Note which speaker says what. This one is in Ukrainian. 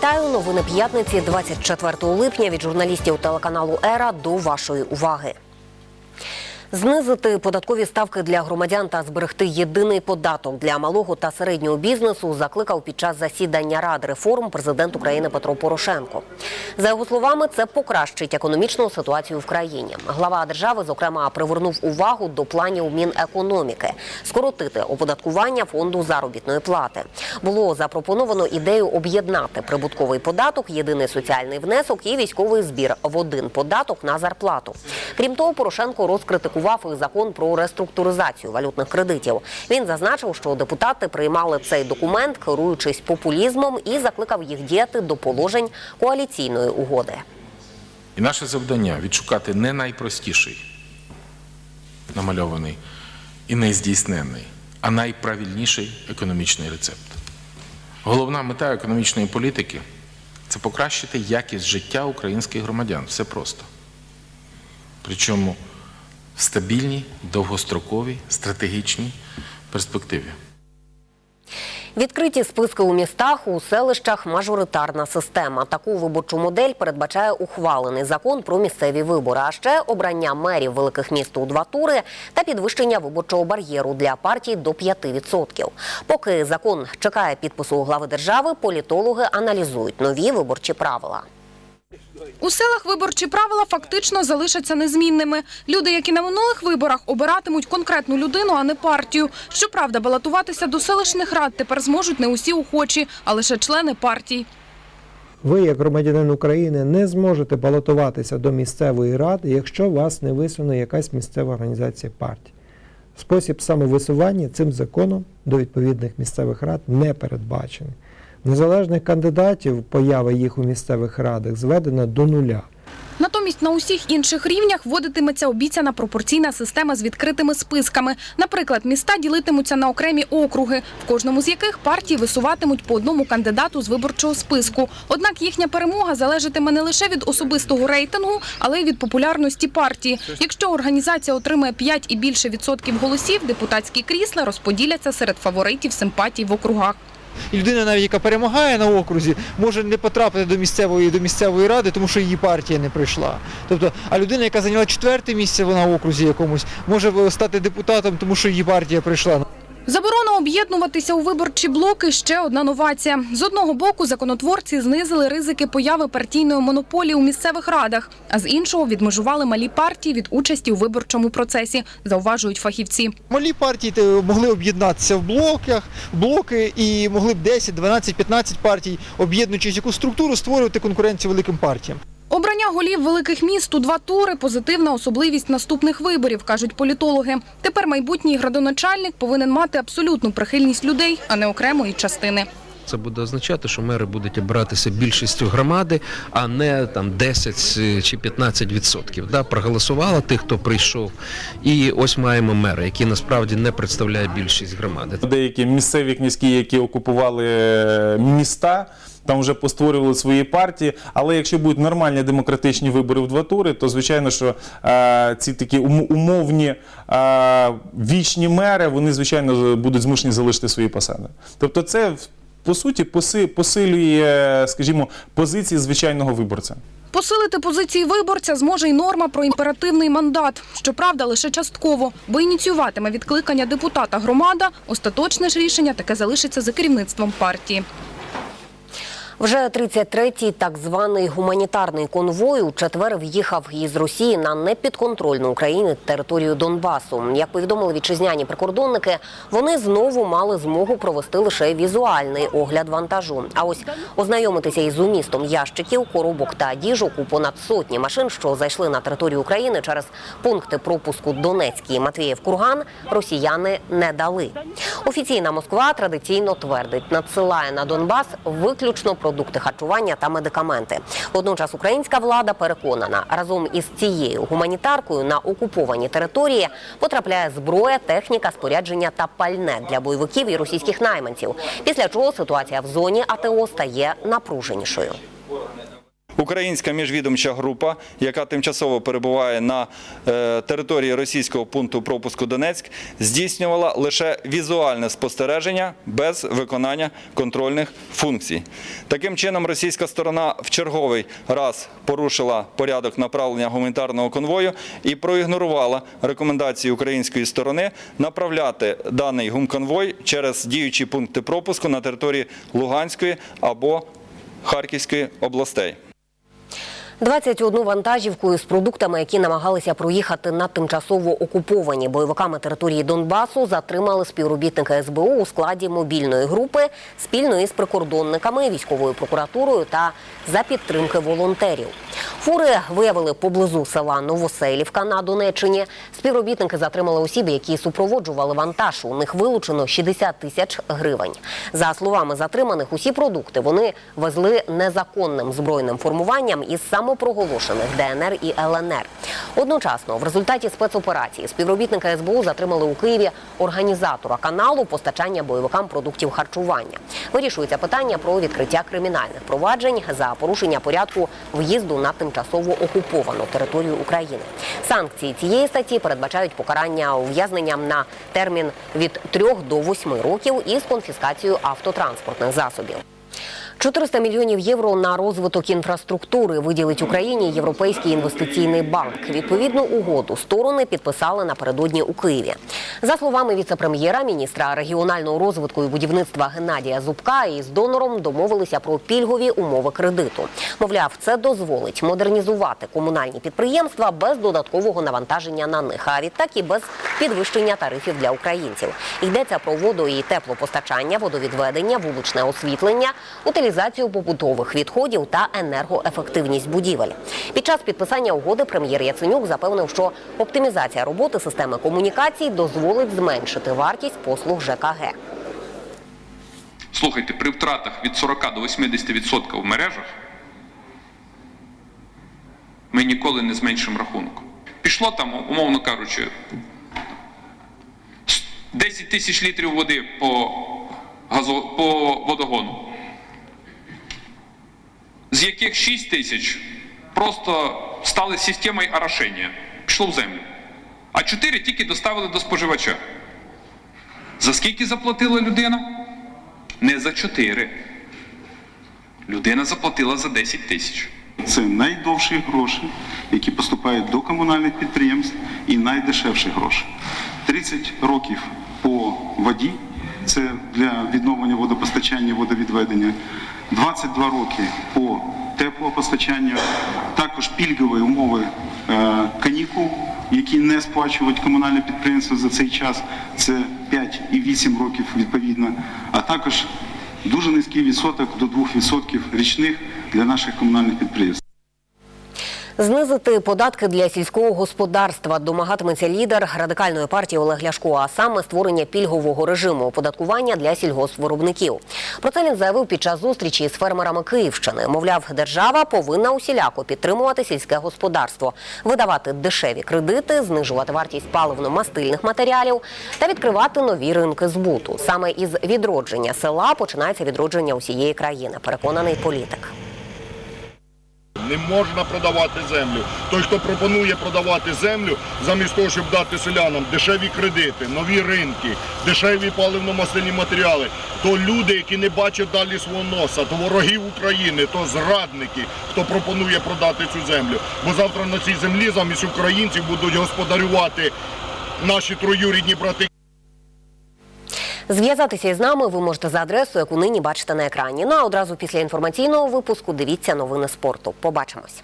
Speaker 1: Вітаю новини п'ятниці 24 липня від журналістів телеканалу Ера до вашої уваги. Знизити податкові ставки для громадян та зберегти єдиний податок для малого та середнього бізнесу закликав під час засідання Ради реформ президент України Петро Порошенко. За його словами, це покращить економічну ситуацію в країні. Глава держави, зокрема, привернув увагу до планів Мінекономіки скоротити оподаткування фонду заробітної плати. Було запропоновано ідею об'єднати прибутковий податок, єдиний соціальний внесок і військовий збір в один податок на зарплату. Крім того, Порошенко розкритикував і закон про реструктуризацію валютних кредитів. Він зазначив, що депутати приймали цей документ, керуючись популізмом, і закликав їх діяти до положень коаліційної угоди.
Speaker 2: І наше завдання відшукати не найпростіший намальований і нездійсненний, а найправильніший економічний рецепт. Головна мета економічної політики це покращити якість життя українських громадян. Все просто. Причому в стабільній, довгостроковій, стратегічній перспективі.
Speaker 1: Відкриті списки у містах, у селищах мажоритарна система. Таку виборчу модель передбачає ухвалений закон про місцеві вибори, а ще обрання мерів великих міст у два тури та підвищення виборчого бар'єру для партій до 5%. Поки закон чекає підпису у глави держави, політологи аналізують нові виборчі правила.
Speaker 3: У селах виборчі правила фактично залишаться незмінними. Люди, які на минулих виборах обиратимуть конкретну людину, а не партію. Щоправда, балотуватися до селищних рад тепер зможуть не усі охочі, а лише члени партій.
Speaker 4: Ви, як громадянин України, не зможете балотуватися до місцевої ради, якщо вас не висуне якась місцева організація партії. Спосіб самовисування цим законом до відповідних місцевих рад не передбачений. Незалежних кандидатів поява їх у місцевих радах зведена до нуля.
Speaker 3: Натомість на усіх інших рівнях вводитиметься обіцяна пропорційна система з відкритими списками. Наприклад, міста ділитимуться на окремі округи, в кожному з яких партії висуватимуть по одному кандидату з виборчого списку. Однак їхня перемога залежатиме не лише від особистого рейтингу, але й від популярності партії. Якщо організація отримає 5 і більше відсотків голосів, депутатські крісла розподіляться серед фаворитів симпатій в округах.
Speaker 5: І людина, навіть яка перемагає на окрузі, може не потрапити до місцевої до місцевої ради, тому що її партія не прийшла. Тобто, а людина, яка зайняла четверте місце на окрузі якомусь, може стати депутатом, тому що її партія прийшла.
Speaker 3: Заборона об'єднуватися у виборчі блоки ще одна новація. З одного боку, законотворці знизили ризики появи партійної монополії у місцевих радах, а з іншого відмежували малі партії від участі у виборчому процесі, зауважують фахівці.
Speaker 5: Малі партії могли об'єднатися в блоках, блоки і могли б 10, 12, 15 партій, об'єднуючись яку структуру, створювати конкуренцію великим партіям.
Speaker 3: Голів великих міст у два тури позитивна особливість наступних виборів, кажуть політологи. Тепер майбутній градоначальник повинен мати абсолютну прихильність людей, а не окремої частини.
Speaker 6: Це буде означати, що мери будуть обиратися більшістю громади, а не там 10 чи 15 відсотків. Да, проголосувало тих, хто прийшов. І ось маємо мера, який насправді не представляє більшість громади.
Speaker 7: Деякі місцеві князькі, які окупували е, міста, там вже постворювали свої партії. Але якщо будуть нормальні демократичні вибори в два тури, то звичайно, що е, ці такі ум- умовні е, вічні мери, вони звичайно будуть змушені залишити свої посади. Тобто, це по суті поси- посилює, скажімо, позиції звичайного виборця.
Speaker 3: Посилити позиції виборця зможе й норма про імперативний мандат. Щоправда, лише частково, бо ініціюватиме відкликання депутата громада. Остаточне ж рішення таке залишиться за керівництвом партії.
Speaker 1: Вже 33-й так званий гуманітарний конвой у четвер в'їхав із Росії на непідконтрольну Україні територію Донбасу. Як повідомили вітчизняні прикордонники, вони знову мали змогу провести лише візуальний огляд вантажу. А ось ознайомитися із умістом ящиків, коробок та діжок у понад сотні машин, що зайшли на територію України через пункти пропуску Донецький і Матвіїв Курган, росіяни не дали. Офіційна Москва традиційно твердить, надсилає на Донбас виключно продукти харчування та медикаменти. Водночас українська влада переконана, разом із цією гуманітаркою на окуповані території потрапляє зброя, техніка, спорядження та пальне для бойовиків і російських найманців. Після чого ситуація в зоні АТО стає напруженішою.
Speaker 8: Українська міжвідомча група, яка тимчасово перебуває на е, території російського пункту пропуску Донецьк, здійснювала лише візуальне спостереження без виконання контрольних функцій. Таким чином, російська сторона в черговий раз порушила порядок направлення гуманітарного конвою і проігнорувала рекомендації української сторони направляти даний гумконвой через діючі пункти пропуску на території Луганської або Харківської областей.
Speaker 1: 21 вантажівку з продуктами, які намагалися проїхати на тимчасово окуповані бойовиками території Донбасу, затримали співробітника СБУ у складі мобільної групи спільно із прикордонниками, військовою прокуратурою та за підтримки волонтерів. Фури виявили поблизу села Новоселівка на Донеччині. Співробітники затримали осіб, які супроводжували вантаж. У них вилучено 60 тисяч гривень. За словами затриманих, усі продукти вони везли незаконним збройним формуванням із самопроголошених ДНР і ЛНР. Одночасно, в результаті спецоперації співробітника СБУ затримали у Києві організатора каналу постачання бойовикам продуктів харчування. Вирішується питання про відкриття кримінальних проваджень за порушення порядку в'їзду на тимчасово окуповану територію України. Санкції цієї статті передбачають покарання ув'язненням на термін від 3 до 8 років із конфіскацією автотранспортних засобів. 400 мільйонів євро на розвиток інфраструктури виділить Україні Європейський інвестиційний банк. Відповідну угоду сторони підписали напередодні у Києві. За словами віце-прем'єра, міністра регіонального розвитку і будівництва Геннадія Зубка, із донором домовилися про пільгові умови кредиту. Мовляв, це дозволить модернізувати комунальні підприємства без додаткового навантаження на них, а відтак і без підвищення тарифів для українців. Йдеться про воду і теплопостачання, водовідведення, вуличне освітлення, утилізацію побутових відходів та енергоефективність будівель. Під час підписання угоди прем'єр Яценюк запевнив, що оптимізація роботи системи комунікацій дозволить зменшити вартість послуг ЖКГ.
Speaker 9: Слухайте, при втратах від 40 до 80% в мережах ми ніколи не зменшимо рахунок. Пішло там, умовно кажучи, 10 тисяч літрів води по, газо, по водогону, з яких 6 тисяч просто стали системою орошення, пішло в землю. А 4 тільки доставили до споживача. За скільки заплатила людина? Не за 4. Людина заплатила за 10 тисяч.
Speaker 10: Це найдовші гроші, які поступають до комунальних підприємств, і найдешевші гроші. 30 років по воді це для відновлення водопостачання, водовідведення, 22 роки по теплопостачанню, також пільгові умови е, канікул, які не сплачують комунальне підприємство за цей час. Це 5 і 8 років відповідно, а також дуже низький відсоток до 2% річних для наших комунальних підприємств.
Speaker 1: Знизити податки для сільського господарства домагатиметься лідер радикальної партії Олег Ляшко, а саме створення пільгового режиму оподаткування для сільгоспвиробників. Про це він заявив під час зустрічі з фермерами Київщини. Мовляв, держава повинна усіляко підтримувати сільське господарство, видавати дешеві кредити, знижувати вартість паливно-мастильних матеріалів та відкривати нові ринки збуту. Саме із відродження села починається відродження усієї країни. Переконаний політик.
Speaker 11: Не можна продавати землю. Той, хто пропонує продавати землю, замість того, щоб дати селянам дешеві кредити, нові ринки, дешеві паливно-мастильні матеріали, то люди, які не бачать далі свого носа, то вороги України, то зрадники, хто пропонує продати цю землю. Бо завтра на цій землі замість українців будуть господарювати наші троюрідні брати.
Speaker 1: Зв'язатися із нами ви можете за адресою, яку нині бачите на екрані. Ну а одразу після інформаційного випуску дивіться новини спорту. Побачимось.